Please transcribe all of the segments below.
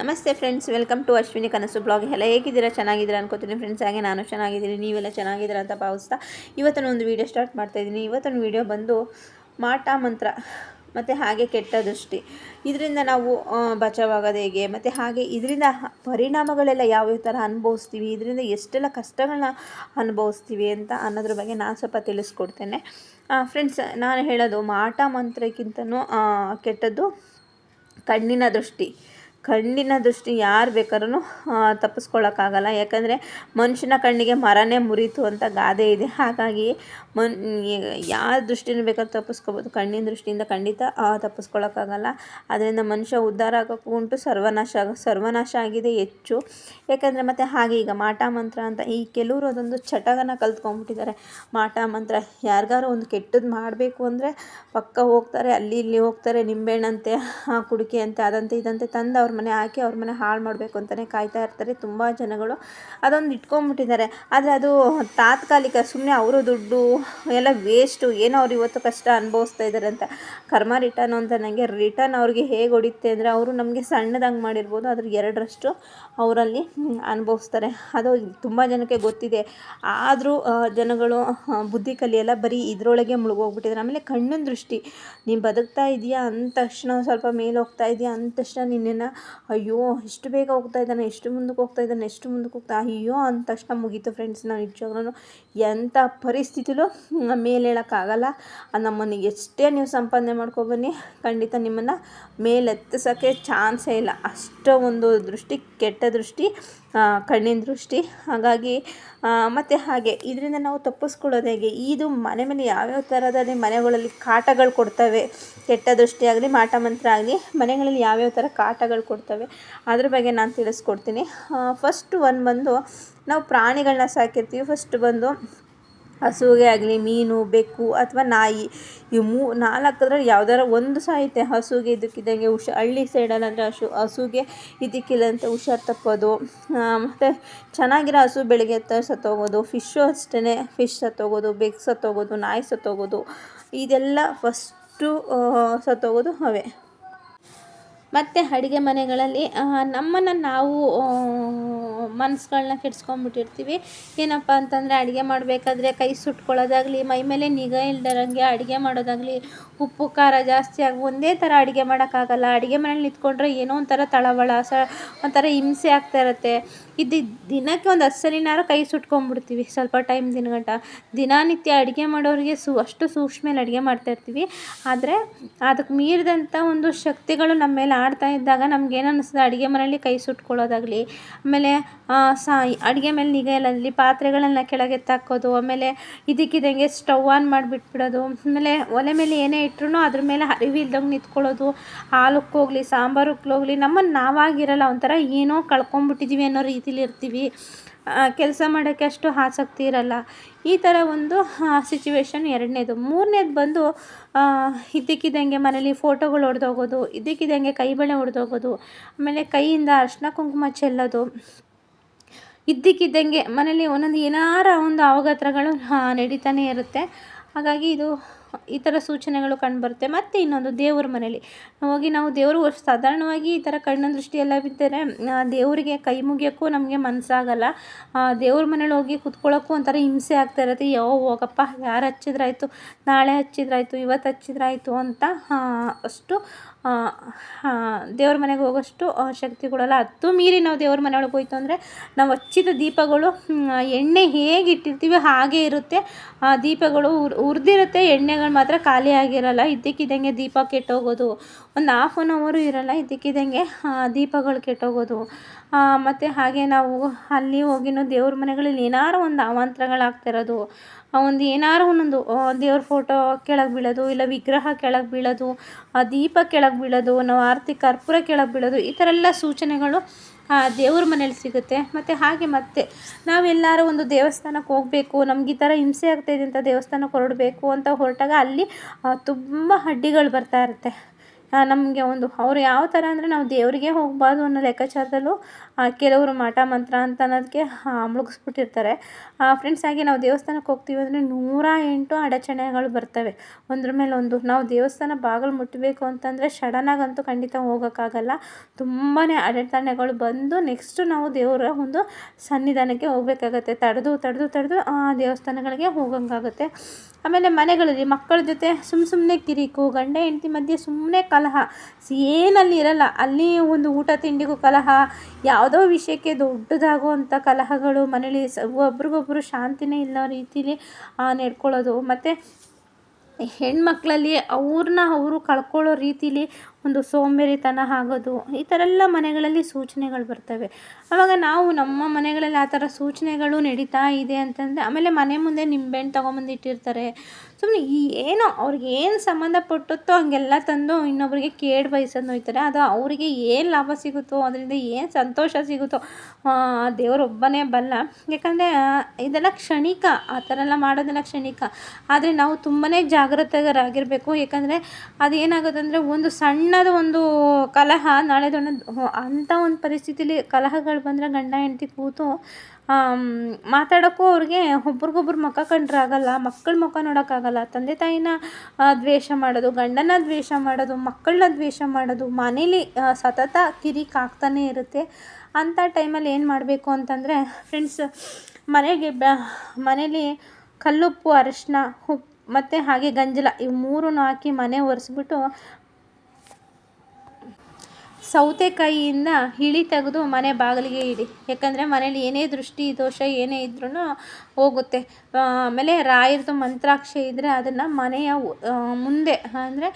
ನಮಸ್ತೆ friends welcome to Ashwini ಕನಸು blog ಎಲ್ಲ ಹೇಗಿದ್ದೀರಾ? ಚೆನ್ನಾಗಿದ್ದೀರಾ ಅನ್ಕೋತೀನಿ ಫ್ರೆಂಡ್ಸ್ ಹಾಗೆ ನಾನು ಚೆನ್ನಾಗಿದ್ದೀನಿ, ನೀವೆಲ್ಲ ಚೆನ್ನಾಗಿದ್ದೀರಾ ಅಂತ ಭಾವಿಸ್ತಾ ಇವತ್ತಿನ ಒಂದು ವೀಡಿಯೋ ಸ್ಟಾರ್ಟ್ ಮಾಡ್ತಾ ಇದ್ದೀನಿ. ಇವತ್ತಿನ ವೀಡಿಯೋ ಬಂದು ಮಾಟ ಮಂತ್ರ, ಮತ್ತು ಹಾಗೆ ಕೆಟ್ಟ ದೃಷ್ಟಿ. ಇದರಿಂದ ನಾವು ಬಚಾವಾಗೋದು ಹೇಗೆ, ಮತ್ತು ಹಾಗೆ ಇದರಿಂದ ಪರಿಣಾಮಗಳೆಲ್ಲ ಯಾವ್ಯಾವ ಥರ ಅನುಭವಿಸ್ತೀವಿ, ಇದರಿಂದ ಎಷ್ಟೆಲ್ಲ ಕಷ್ಟಗಳನ್ನ ಅನುಭವಿಸ್ತೀವಿ ಅಂತ ಅನ್ನೋದ್ರ ಬಗ್ಗೆ ನಾನು ಸ್ವಲ್ಪ ತಿಳಿಸ್ಕೊಡ್ತೇನೆ. ಫ್ರೆಂಡ್ಸ್ ನಾನು ಹೇಳೋದು ಮಾಟ ಮಂತ್ರಕ್ಕಿಂತನೂ ಕೆಟ್ಟದ್ದು ಕಣ್ಣಿನ ದೃಷ್ಟಿ. ಕಣ್ಣಿನ ದೃಷ್ಟಿ ಯಾರು ಬೇಕಾದ್ರೂ ತಪ್ಪಿಸ್ಕೊಳ್ಳೋಕ್ಕಾಗಲ್ಲ ಯಾಕಂದರೆ ಮನುಷ್ಯನ ಕಣ್ಣಿಗೆ ಮರನೇ ಮುರಿತು ಅಂತ ಗಾದೆ ಇದೆ. ಹಾಗಾಗಿ ಮನ್ ಯಾರ ದೃಷ್ಟಿನೂ ಬೇಕಾದ್ರೂ ತಪ್ಪಿಸ್ಕೋಬೋದು. ಕಣ್ಣಿನ ದೃಷ್ಟಿಯಿಂದ ಖಂಡಿತ ತಪ್ಪಿಸ್ಕೊಳ್ಳೋಕ್ಕಾಗಲ್ಲ ಅದರಿಂದ ಮನುಷ್ಯ ಉದ್ಧಾರ ಆಗೋಕ್ಕೂ ಉಂಟು, ಸರ್ವನಾಶ ಸರ್ವನಾಶ ಆಗಿದೆ ಹೆಚ್ಚು. ಯಾಕಂದರೆ ಮತ್ತು ಹಾಗೆ ಈಗ ಮಾಟ ಮಂತ್ರ ಅಂತ, ಈ ಕೆಲವರು ಅದೊಂದು ಚಟಗನ ಕಲ್ತ್ಕೊಂಡ್ಬಿಟ್ಟಿದ್ದಾರೆ. ಮಾಟ ಮಂತ್ರ ಯಾರಿಗಾರು ಒಂದು ಕೆಟ್ಟದ್ದು ಮಾಡಬೇಕು ಅಂದರೆ ಪಕ್ಕ ಹೋಗ್ತಾರೆ, ಅಲ್ಲಿ ಇಲ್ಲಿ ಹೋಗ್ತಾರೆ ನಿಂಬೆಹಣ್ಣಂತೆ ಕುಡಿಕೆ ಅಂತೆ ಅದಂತೆ ಇದಂತೆ ತಂದು ಅವ್ರ ಮನೆ ಹಾಕಿ ಅವ್ರ ಮನೆ ಹಾಳು ಮಾಡಬೇಕು ಅಂತಲೇ ಕಾಯ್ತಾ ಇರ್ತಾರೆ ತುಂಬ ಜನಗಳು. ಅದೊಂದು ಇಟ್ಕೊಂಡ್ಬಿಟ್ಟಿದ್ದಾರೆ ಆದರೆ ಅದು ತಾತ್ಕಾಲಿಕ ಸುಮ್ಮನೆ ಅವರು ದುಡ್ಡು ಎಲ್ಲ ವೇಸ್ಟು ಏನೋ ಅವ್ರು ಇವತ್ತು ಕಷ್ಟ ಅನುಭವಿಸ್ತಾ ಇದ್ದಾರೆ ಅಂತ. ಕರ್ಮ ರಿಟರ್ನ್ ಅಂತ ನನಗೆ ರಿಟರ್ನ್ ಅವ್ರಿಗೆ ಹೇಗೆ ಹೊಡಿತೆ ಅಂದರೆ ಅವರು ನಮಗೆ ಸಣ್ಣದಂಗೆ ಮಾಡಿರ್ಬೋದು ಅದ್ರ ಎರಡರಷ್ಟು ಅವರಲ್ಲಿ ಅನುಭವಿಸ್ತಾರೆ. ಅದು ತುಂಬ ಜನಕ್ಕೆ ಗೊತ್ತಿದೆ. ಆದರೂ ಜನಗಳು ಬುದ್ಧಿ ಕಲಿಯೆಲ್ಲ ಬರೀ ಇದರೊಳಗೆ ಮುಳುಗೋಗ್ಬಿಟ್ಟಿದ್ದಾರೆ. ಆಮೇಲೆ ಕಣ್ಣಿನ ದೃಷ್ಟಿ, ನೀನು ಬದುಕ್ತಾ ಇದೆಯಾ? ಅಂದ ತಕ್ಷಣ ಸ್ವಲ್ಪ ಮೇಲೆ ಹೋಗ್ತಾ ಇದೆಯಾ? ಅಂದ ತಕ್ಷಣ ನಿನ್ನನ್ನು ಅಯ್ಯೋ ಎಷ್ಟು ಬೇಗ ಹೋಗ್ತಾ ಇದ್ದಾನೆ ಎಷ್ಟು ಮುಂದಕ್ಕೆ ಹೋಗ್ತಾ ಇದ್ದಾನೆ ಎಷ್ಟು ಮುಂದಕ್ಕೆ ಹೋಗ್ತಾ ಅಯ್ಯೋ ಅಂದ ತಕ್ಷಣ ಮುಗೀತು ಫ್ರೆಂಡ್ಸ್ ನಾವು ನಿಜವಾಗ್ಲೂ ಎಂಥ ಪರಿಸ್ಥಿತಿಲೂ ಮೇಲೆ ಹೇಳೋಕ್ಕಾಗಲ್ಲ. ನಮ್ಮನ್ನು ಎಷ್ಟೇ ನೀವು ಸಂಪಾದನೆ ಮಾಡ್ಕೊಬನ್ನಿ ಖಂಡಿತ ನಿಮ್ಮನ್ನು ಮೇಲೆತ್ತಿಸೋಕ್ಕೆ ಚಾನ್ಸೇ ಇಲ್ಲ. ಅಷ್ಟು ಒಂದು ದೃಷ್ಟಿ, ಕೆಟ್ಟ ದೃಷ್ಟಿ. ಕಣ್ಣಿನ ದೃಷ್ಟಿ. ಹಾಗಾಗಿ ಮತ್ತು ಹಾಗೆ, ಇದರಿಂದ ನಾವು ತಪ್ಪಿಸ್ಕೊಳ್ಳೋದು ಹೇಗೆ? ಇದು ಮನೆ ಮೇಲೆ ಯಾವ್ಯಾವ ಥರದಲ್ಲಿ ಮನೆಗಳಲ್ಲಿ ಕಾಟಗಳು ಕೊಡ್ತವೆ? ಕೆಟ್ಟ ದೃಷ್ಟಿಯಾಗಲಿ, ಮಾಟ ಮಂತ್ರ ಆಗಲಿ, ಮನೆಗಳಲ್ಲಿ ಯಾವ್ಯಾವ ಥರ ಕಾಟಗಳು ಕೊಡ್ತವೆ? ಅದ್ರ ಬಗ್ಗೆ ನಾನು ತಿಳಿಸ್ಕೊಡ್ತೀನಿ. ಫಸ್ಟ್ ಒಂದು ಬಂದು, ನಾವು ಪ್ರಾಣಿಗಳನ್ನ ಸಾಕಿರ್ತೀವಿ. ಫಸ್ಟ್ ಬಂದು ಹಸುಗೆ ಆಗಲಿ, ಮೀನು, ಬೆಕ್ಕು ಅಥವಾ ನಾಯಿ ಇವು ಮೂ, ನಾಲ್ಕದ್ರಲ್ಲಿ ಯಾವ್ದಾರ ಒಂದು ಸಾಯುತ್ತೆ ಹಸುಗೆ ಇದಕ್ಕಿದ್ದಂಗೆ ಹುಷ, ಹಳ್ಳಿ ಸೈಡಲ್ಲಿ ಅಂದರೆ ಹಸು, ಹಸುಗೆ ಇದಕ್ಕಿಲ್ಲ ಅಂತ ಹುಷಾರು ತಪ್ಪೋದು. ಮತ್ತು ಚೆನ್ನಾಗಿರೋ ಹಸು ಬೆಳಗ್ಗೆ ಎತ್ತ ಸತ್ತೋಗೋದು ಫಿಶ್ಶು ಅಷ್ಟೇ ಫಿಶ್ ಸತ್ತೋಗೋದು ಬೆಕ್ಕು ಸತ್ತೋಗೋದು ನಾಯಿ ಸತ್ತೋಗೋದು ಇದೆಲ್ಲ ಫಸ್ಟು ಸತ್ತೋಗೋದು ಅವೇ. ಮತ್ತು ಅಡುಗೆ ಮನೆಗಳಲ್ಲಿ ನಮ್ಮನ್ನು ನಾವು ಮನಸ್ಸುಗಳನ್ನ ಕೆಡ್ಸ್ಕೊಂಡ್ಬಿಟ್ಟಿರ್ತೀವಿ ಏನಪ್ಪ ಅಂತಂದರೆ ಅಡುಗೆ ಮಾಡಬೇಕಾದ್ರೆ ಕೈ ಸುಟ್ಕೊಳ್ಳೋದಾಗಲಿ, ಮೈ ಮೇಲೆ ನಿಗಾ ಇಲ್ದಿರಂಗೆ ಅಡುಗೆ ಮಾಡೋದಾಗಲಿ, ಉಪ್ಪು, ಖಾರ ಜಾಸ್ತಿ ಆಗಿ ಒಂದೇ ಥರ ಅಡುಗೆ ಮಾಡೋಕ್ಕಾಗಲ್ಲ. ಅಡುಗೆ ಮನೇಲಿ ನಿಂತ್ಕೊಂಡ್ರೆ ಏನೋ ಒಂಥರ ತಳವಳ, ಸ ಒಂಥರ ಹಿಂಸೆ ಆಗ್ತಾ ಇರುತ್ತೆ. ಇದು ದಿನಕ್ಕೆ ಒಂದು ಹತ್ತು ಸಲಿನಾರು ಕೈ ಸುಟ್ಕೊಂಡ್ಬಿಡ್ತೀವಿ ಸ್ವಲ್ಪ ಟೈಮ್ ದಿನಗಂಟ. ದಿನನಿತ್ಯ ಅಡುಗೆ ಮಾಡೋರಿಗೆ ಸು ಅಷ್ಟು ಸೂಕ್ಷ್ಮೇಲೆ ಅಡುಗೆ ಮಾಡ್ತಾಯಿರ್ತೀವಿ ಆದರೆ ಅದಕ್ಕೆ ಮೀರಿದಂಥ ಒಂದು ಶಕ್ತಿಗಳು ನಮ್ಮ ಮೇಲೆ ಆಡ್ತಾ ಇದ್ದಾಗ ನಮ್ಗೇನು ಅನ್ನಿಸ್ತದೆ ಅಡುಗೆ ಮನೆಯಲ್ಲಿ ಕೈ ಸುಟ್ಕೊಳ್ಳೋದಾಗಲಿ, ಆಮೇಲೆ ಸಾ ಅಡುಗೆ ಮೇಲೆ ನಿಗಾ ಇಲ್ಲದಲ್ಲಿ ಪಾತ್ರೆಗಳನ್ನು ಕೆಳಗೆ ತಾಕೋದು ಆಮೇಲೆ ಇದಕ್ಕಿದ್ದಂಗೆ ಸ್ಟವ್ ಆನ್ ಮಾಡಿಬಿಟ್ಬಿಡೋದು, ಆಮೇಲೆ ಒಲೆ ಮೇಲೆ ಏನೇ ಇಟ್ರೂ ಅದ್ರ ಮೇಲೆ ಅರಿವಿಲ್ದಂಗೆ ನಿಂತ್ಕೊಳ್ಳೋದು, ಹಾಲಕ್ಕೆ ಹೋಗಲಿ ಸಾಂಬಾರಕ್ಕೆ ಹೋಗಲಿ ನಮ್ಮನ್ನು ನಾವಾಗಿರಲ್ಲ, ಒಂಥರ ಏನೋ ಕಳ್ಕೊಂಡ್ಬಿಟ್ಟಿದ್ದೀವಿ ಅನ್ನೋ ರೀತಿಲಿ ಇರ್ತೀವಿ. ಕೆಲಸ ಮಾಡೋಕ್ಕೆ ಅಷ್ಟು ಆಸಕ್ತಿ ಇರಲ್ಲ. ಈ ಥರ ಒಂದು ಸಿಚುವೇಶನ್ ಎರಡನೇದು. ಮೂರನೇದು ಬಂದು ಇದ್ದಕ್ಕಿದ್ದಂಗೆ ಮನೇಲಿ ಫೋಟೋಗಳು ಒಡೆದೋಗೋದು ಇದ್ದಕ್ಕಿದ್ದಂಗೆ ಕೈ ಬಳೆ ಒಡೆದೋಗೋದು ಆಮೇಲೆ ಕೈಯಿಂದ ಅರ್ಶಿನ ಕುಂಕುಮ ಚೆಲ್ಲೋದು ಇದ್ದಕ್ಕಿದ್ದಂಗೆ ಮನೇಲಿ ಒಂದೊಂದು ಏನಾರ ಒಂದು ಅವಘಾತಗಳು ನಡೀತಾನೆ ಇರುತ್ತೆ. ಹಾಗಾಗಿ ಇದು ಈ ಥರ ಸೂಚನೆಗಳು ಕಂಡುಬರುತ್ತೆ ಮತ್ತು ಇನ್ನೊಂದು ದೇವ್ರ ಮನೇಲಿ. ಹೋಗಿ ನಾವು ದೇವರು ಸಾಧಾರಣವಾಗಿ ಈ ಥರ ಕಣ್ಣಿನ ದೃಷ್ಟಿ ಎಲ್ಲ ಬಿದ್ದರೆ ದೇವರಿಗೆ ಕೈ ಮುಗಿಯೋಕ್ಕೂ ನಮಗೆ ಮನಸ್ಸಾಗಲ್ಲ ದೇವ್ರ ಮನೇಲಿ ಹೋಗಿ ಕುತ್ಕೊಳ್ಳೋಕ್ಕೂ ಒಂಥರ ಹಿಂಸೆ ಆಗ್ತಾ ಇರುತ್ತೆ. ಯೋ, ಹೋಗಪ್ಪ, ಯಾರು ಹಚ್ಚಿದ್ರಾಯ್ತು? ನಾಳೆ ಹಚ್ಚಿದ್ರಾಯ್ತು? ಇವತ್ತು ಹಚ್ಚಿದ್ರಾಯ್ತು ಅಂತ ಅಷ್ಟು ದೇವ್ರ ಮನೆಗೆ ಹೋಗೋಷ್ಟು ಶಕ್ತಿ ಕೊಡಲ್ಲ. ಹತ್ತು ಮೀರಿ ನಾವು ದೇವ್ರ ಮನೆಯೊಳಗೆ ಹೋಯ್ತು ಅಂದರೆ, ನಾವು ಹಚ್ಚಿದ ದೀಪಗಳು ಎಣ್ಣೆ ಹೇಗೆ ಇಟ್ಟಿರ್ತೀವಿ ಹಾಗೆ ಇರುತ್ತೆ. ಆ ದೀಪಗಳು ಉರ್ ಉರಿದಿರುತ್ತೆ ಎಣ್ಣೆಗಳು ಮಾತ್ರ ಖಾಲಿ ಆಗಿರಲ್ಲ, ಇದ್ದಕ್ಕಿದ್ದಂಗೆ ದೀಪ ಕೆಟ್ಟೋಗೋದು. ಒಂದು ಹಾಫ್ ಆನ್ ಅವರು ಇರಲ್ಲ, ಇದ್ದಕ್ಕಿದ್ದಂಗೆ ದೀಪಗಳು ಕೆಟ್ಟೋಗೋದು. ಮತ್ತು ಹಾಗೆ ನಾವು ಅಲ್ಲಿ ಹೋಗಿನೂ ದೇವ್ರ ಮನೆಗಳಲ್ಲಿ ಏನಾರು ಒಂದು ಅವಾಂತರಗಳಾಗ್ತಿರೋದು ಒಂದು ಏನಾರು ಒಂದೊಂದು ದೇವ್ರ ಫೋಟೋ ಕೆಳಗೆ ಬೀಳೋದು, ಇಲ್ಲ ವಿಗ್ರಹ ಕೆಳಗೆ ಬೀಳೋದು, ಆ, ದೀಪ ಕೆಳಗೆ ಬೀಳೋದು, ನಾವು ಆರತಿ, ಕರ್ಪೂರ ಕೆಳಗೆ ಬೀಳೋದು, ಈ ಥರ ಎಲ್ಲ ಸೂಚನೆಗಳು ದೇವ್ರ ಮನೇಲಿ ಸಿಗುತ್ತೆ. ಮತ್ತು ಹಾಗೆ ಮತ್ತೆ ನಾವೆಲ್ಲರೂ ಒಂದು ದೇವಸ್ಥಾನಕ್ಕೆ ಹೋಗಬೇಕು, ನಮ್ಗೆ ಈ ಥರ ಹಿಂಸೆ ಆಗ್ತಾಯಿದೆ ಅಂತ ದೇವಸ್ಥಾನಕ್ಕೆ ಹೊರಡಬೇಕು ಅಂತ ಹೊರಟಾಗ ಅಲ್ಲಿ ತುಂಬ ಹಡ್ಡಿಗಳು ಬರ್ತಾ ಇರುತ್ತೆ. ನಮಗೆ ಒಂದು, ಅವ್ರು ಯಾವ ಥರ ಅಂದರೆ ನಾವು ದೇವರಿಗೆ ಹೋಗಬಾರ್ದು ಅನ್ನೋ ಲೆಕ್ಕಾಚಾರದಲ್ಲೂ ಕೆಲವರು ಮಾಟ ಮಂತ್ರ ಅಂತ ಅನ್ನೋದಕ್ಕೆ ಮುಳುಗಿಸ್ಬಿಟ್ಟಿರ್ತಾರೆ. ಫ್ರೆಂಡ್ಸ್ ಹಾಗೆ ನಾವು ದೇವಸ್ಥಾನಕ್ಕೆ ಹೋಗ್ತೀವಿ ಅಂದರೆ ನೂರ ಎಂಟು ಅಡಚಣೆಗಳು ಬರ್ತವೆ. ಒಂದ್ರ ಮೇಲೆ ಒಂದು, ನಾವು ದೇವಸ್ಥಾನ ಬಾಗಿಲು ಮುಟ್ಟಬೇಕು ಅಂತಂದರೆ ಸಡನ್ನಾಗಂತೂ ಖಂಡಿತ ಹೋಗೋಕ್ಕಾಗಲ್ಲ. ತುಂಬಾ ಅಡೆತಣೆಗಳು ಬಂದು ನೆಕ್ಸ್ಟು ನಾವು ದೇವರ ಒಂದು ಸನ್ನಿಧಾನಕ್ಕೆ ಹೋಗಬೇಕಾಗತ್ತೆ. ತಡೆದು ತಡೆದು ತಡೆದು ಆ ದೇವಸ್ಥಾನಗಳಿಗೆ ಹೋಗೋಂಗಾಗುತ್ತೆ. ಆಮೇಲೆ ಮನೆಗಳಲ್ಲಿ ಮಕ್ಕಳ ಜೊತೆ ಸುಮ್ಮ ಸುಮ್ಮನೆ ಕಿರಿಕು, ಗಂಡ, ಹೆಂಡತಿ ಮಧ್ಯೆ ಸುಮ್ಮನೆ ಕಲಹ. ಏನಲ್ಲಿ ಇರಲ್ಲ, ಅಲ್ಲಿ ಒಂದು ಊಟ, ತಿಂಡಿಗೂ ಕಲಹ. ಯಾವುದೋ ವಿಷಯಕ್ಕೆ ದೊಡ್ಡದಾಗುವಂಥ ಕಲಹಗಳು ಮನೇಲಿ ಸ, ಒಬ್ರಿಗೊಬ್ರು ಶಾಂತಿನೇ ಇಲ್ಲ ರೀತಿಲಿ ನಡ್ಕೊಳ್ಳೋದು. ಮತ್ತು ಹೆಣ್ಮಕ್ಳಲ್ಲಿ ಅವ್ರನ್ನ ಅವರು ಕಳ್ಕೊಳ್ಳೋ ರೀತಿಲಿ ಒಂದು ಸೋಂಬೇರಿತನ ಆಗೋದು, ಈ ಥರ ಎಲ್ಲ ಮನೆಗಳಲ್ಲಿ ಸೂಚನೆಗಳು ಬರ್ತವೆ. ಆವಾಗ ನಾವು ನಮ್ಮ ಮನೆಗಳಲ್ಲಿ ಆ ಥರ ಸೂಚನೆಗಳು ನಡೀತಾ ಇದೆ ಅಂತಂದರೆ, ಆಮೇಲೆ ಮನೆ ಮುಂದೆ ನಿಂಬೆಹಣ್ಣು ತೊಗೊಂಬಂದು ಇಟ್ಟಿರ್ತಾರೆ. ಸುಮ್ಮನೆ ಏನೋ ಅವ್ರಿಗೆ ಏನು ಸಂಬಂಧಪಟ್ಟುತ್ತೋ ಹಂಗೆಲ್ಲ ತಂದು ಇನ್ನೊಬ್ಬರಿಗೆ ಕೇಡು ಬಯಸೋದು ಹೋಗ್ತಾರೆ ಅದು ಅವರಿಗೆ ಏನು ಲಾಭ ಸಿಗುತ್ತೋ, ಅದರಿಂದ ಏನು ಸಂತೋಷ ಸಿಗುತ್ತೋ ದೇವರೊಬ್ಬನೇ ಬಲ್ಲ. ಯಾಕಂದರೆ ಇದೆಲ್ಲ ಕ್ಷಣಿಕ, ಆ ಥರ ಎಲ್ಲ ಮಾಡೋದೆಲ್ಲ ಕ್ಷಣಿಕ. ಆದರೆ ನಾವು ತುಂಬಾ ಜಾಗೃತರಾಗಿರಬೇಕು ಯಾಕಂದರೆ ಅದೇನಾಗೋದಂದರೆ ಒಂದು ಸಣ್ಣದು ಒಂದು ಕಲಹ, ನಾಳೆ ದೊಡ್ಡ ಅಂಥ ಒಂದು ಪರಿಸ್ಥಿತಿಲಿ ಕಲಹಗಳು ಬಂದರೆ ಗಂಡ, ಹೆಂಡತಿ ಕೂತು ಮಾತಾಡೋಕ್ಕೂ ಅವ್ರಿಗೆ ಒಬ್ರಿಗೊಬ್ರು ಮುಖ ಕಂಡ್ರೆ ಆಗಲ್ಲ ಮಕ್ಕಳ ಮುಖ ನೋಡೋಕ್ಕಾಗಲ್ಲ. ತಂದೆ ತಾಯಿನ ದ್ವೇಷ ಮಾಡೋದು, ಗಂಡನ ದ್ವೇಷ ಮಾಡೋದು, ಮಕ್ಕಳನ್ನ ದ್ವೇಷ ಮಾಡೋದು, ಮನೇಲಿ ಸತತ ಕಿರಿಕ್ ಆಗ್ತಾನೇ ಇರುತ್ತೆ. ಅಂಥ ಟೈಮಲ್ಲಿ ಏನು ಮಾಡಬೇಕು ಅಂತಂದರೆ ಫ್ರೆಂಡ್ಸ್ ಮನೆಗೆ ಬ, ಮನೇಲಿ ಕಲ್ಲುಪ್ಪು ಅರಿಶಿನ ಉಪ್ಪು ಮತ್ತು ಹಾಗೆ ಗಂಜಲ ಇವು ಮೂರನ್ನು ಹಾಕಿ ಮನೆ ಒರೆಸ್ಬಿಟ್ಟು ಸೌತೆಕಾಯಿಯಿಂದ ಇಳಿ ತೆಗೆದು ಮನೆ ಬಾಗಿಲಿಗೆ ಇಡಿ. ಯಾಕಂದರೆ ಮನೇಲಿ ಏನೇ ದೃಷ್ಟಿ, ದೋಷ ಏನೇ ಇದ್ರೂ ಹೋಗುತ್ತೆ. ಆಮೇಲೆ ರಾಯರದು ಮಂತ್ರಾಕ್ಷಿ ಇದ್ದರೆ ಅದನ್ನು ಮನೆಯ ಮುಂದೆ, ಅಂದರೆ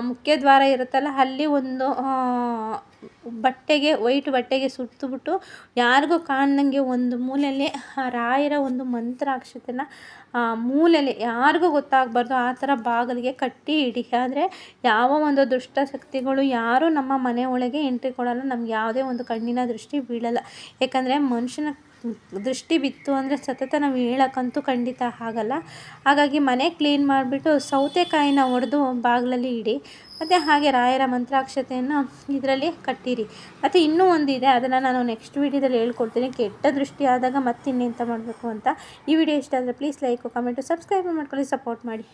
ಮುಖ್ಯದ್ವಾರ ಇರುತ್ತಲ್ಲ, ಅಲ್ಲಿ ಒಂದು ಬಟ್ಟೆಗೆ, ವೈಟ್ ಬಟ್ಟೆಗೆ ಸುತ್ತಿಬಿಟ್ಟು ಯಾರಿಗೂ ಕಾಣ್ದಂಗೆ ಒಂದು ಮೂಲೆಯಲ್ಲಿ, ಆ, ರಾಯರ ಒಂದು ಮಂತ್ರಾಕ್ಷತೆನ ಮೂಲೆಯಲ್ಲಿ ಯಾರಿಗೂ ಗೊತ್ತಾಗಬಾರ್ದು, ಆ ಥರ ಬಾಗಿಲಿಗೆ ಕಟ್ಟಿ ಇಡಿ. ಆದರೆ ಯಾವ ಒಂದು ದುಷ್ಟ ಶಕ್ತಿಗಳು ಯಾರೂ ನಮ್ಮ ಮನೆ ಒಳಗೆ ಎಂಟ್ರಿ ಕೊಡಲ್ಲ, ನಮ್ಗೆ ಯಾವುದೇ ಒಂದು ಕಣ್ಣಿನ ದೃಷ್ಟಿ ಬೀಳಲ್ಲ. ಯಾಕಂದರೆ ಮನುಷ್ಯನ ದೃಷ್ಟಿ ಬಿತ್ತು ಅಂದರೆ ಸತತ ನಾವು ಹೇಳೋಕ್ಕಂತೂ ಖಂಡಿತ ಆಗಲ್ಲ. ಹಾಗಾಗಿ ಮನೆ ಕ್ಲೀನ್ ಮಾಡಿಬಿಟ್ಟು ಸೌತೆಕಾಯಿನ ಒಡೆದು ಬಾಗಿಲಲ್ಲಿ ಇಡಿ. ಮತ್ತು ಹಾಗೆ ರಾಯರ ಮಂತ್ರಾಕ್ಷತೆಯನ್ನು ಇದರಲ್ಲಿ ಕಟ್ಟಿರಿ. ಮತ್ತು ಇನ್ನೂ ಒಂದಿದೆ ಅದನ್ನು ನಾನು ನೆಕ್ಸ್ಟ್ ವೀಡಿಯೋದಲ್ಲಿ ಹೇಳ್ಕೊಡ್ತೀನಿ. ಕೆಟ್ಟ ದೃಷ್ಟಿ ಆದಾಗ ಮತ್ತೆ ಇನ್ನೆಂತ ಮಾಡಬೇಕು ಅಂತ. ಈ ವಿಡಿಯೋ ಇಷ್ಟ ಆದರೆ ಪ್ಲೀಸ್ ಲೈಕು ಕಮೆಂಟು ಸಬ್ಸ್ಕ್ರೈಬ್ ಮಾಡ್ಕೊಳ್ಳಿ ಸಪೋರ್ಟ್ ಮಾಡಿ.